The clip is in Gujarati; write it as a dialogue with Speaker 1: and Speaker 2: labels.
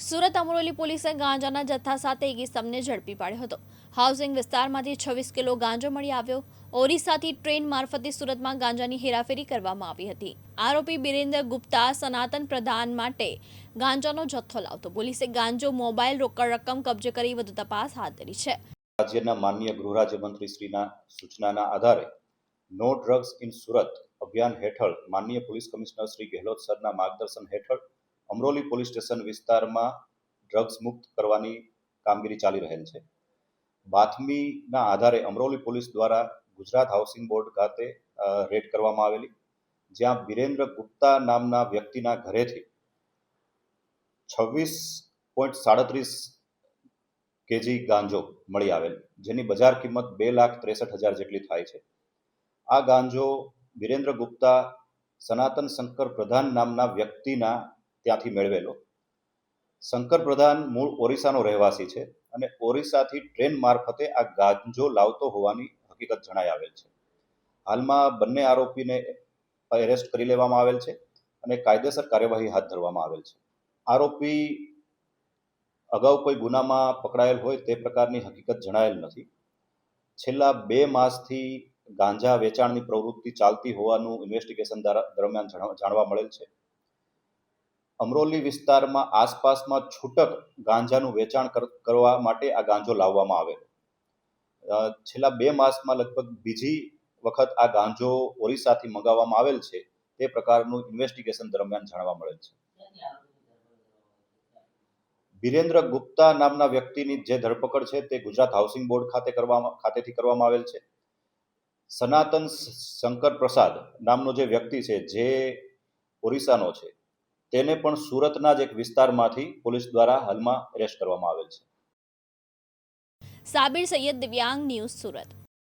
Speaker 1: સુરત અમરોલી પોલીસે ગાંજાના જથ્થા સાથે એક ઇસમને ઝડપી પાડ્યો હતો. હાઉસિંગ વિસ્તારમાંથી છવ્વીસ કિલો ગાંજો મળી આવ્યો. ઓરિસ્સાથી ટ્રેન મારફતે સુરતમાં ગાંજાની હેરાફેરી કરવામાં આવી હતી. આરોપી બિરેન્દ્ર ગુપ્તા સનાતન પ્રધાન માટે ગાંજાનો જથ્થો લાવતો. પોલીસે ગાંજો મોબાઈલ રોકડ રકમ કબજે કરી વધુ તપાસ હાથ ધરી છે.
Speaker 2: રાજ્યના માનનીય ગૃહ રાજ્યમંત્રી શ્રીના સૂચનાના આધારે નો ડ્રગ્સ ઇન સુરત અભિયાન હેઠળ માનનીય પોલીસ કમિશનર શ્રી ગેહલોત સરના માર્ગદર્શન હેઠળ અમરોલી પોલીસ સ્ટેશન વિસ્તારમાં ડ્રગ્સ મુક્ત કરવાની કામગીરી ચાલી રહેલ છે. બાતમીના આધારે અમરોલી પોલીસ દ્વારા ગુજરાત હાઉસિંગ બોર્ડ ખાતે રેડ કરવામાં આવેલી, જ્યાં વિરેન્દ્ર ગુપ્તા નામના વ્યક્તિના ઘરેથી છવ્વીસ પોઈન્ટ સાડત્રીસ કેજી ગાંજો મળી આવેલ, જેની બજાર કિંમત બે લાખ ત્રેસઠ હજાર જેટલી થાય છે. આ ગાંજો વિરેન્દ્ર ગુપ્તા સનાતન શંકર પ્રધાન નામના વ્યક્તિના ત્યાંથી મેળવેલો. શંકર પ્રધાન મૂળ ઓરિસ્સાનો રહેવાસી છે અને ઓરિસ્સાથી ટ્રેન મારફતે આ ગાંજો લાવતો હોવાની હકીકત જણાઈ આવેલ છે. હાલમાં બંને આરોપીને એરેસ્ટ કરી લેવામાં આવેલ છે અને કાયદેસર કાર્યવાહી હાથ ધરવામાં આવેલ છે. આરોપી અગાઉ કોઈ ગુનામાં પકડાયેલ હોય તે પ્રકારની હકીકત જણાયેલ નથી. છેલ્લા બે માસથી ગાંજા વેચાણની પ્રવૃત્તિ ચાલતી હોવાનું ઇન્વેસ્ટિગેશન દરમિયાન જાણવા મળેલ છે. અમરોલી વિસ્તારમાં આસપાસમાં છૂટક ગાંજાનું વેચાણ કર- કરવા માટે આ ગાંજો લાવવામાં આવેલો છેલ્લા બે માસમાં લગભગ બીજી વખત આ ગાંજો ઓરિસ્સાથી મંગાવવામાં આવેલ છે. તે પ્રકારનું ઇન્વેસ્ટિગેશન દરમિયાન જાણવા મળેલ છે. બિરેન્દ્ર ગુપ્તા નામના વ્યક્તિની જે ધરપકડ છે તે ગુજરાત હાઉસિંગ બોર્ડ ખાતે કરવામાં, ખાતેથી કરવામાં આવેલ છે. સનાતન શંકર પ્રસાદ નામનો જે વ્યક્તિ છે જે ઓરિસ્સાનો છે તેને પણ સુરતના જ એક વિસ્તારમાંથી પોલીસ દ્વારા હાલમાં એરેસ્ટ કરવામાં આવેલ છે.
Speaker 1: સાબિર સૈયદ દિવ્યાંગ ન્યૂઝ સુરત.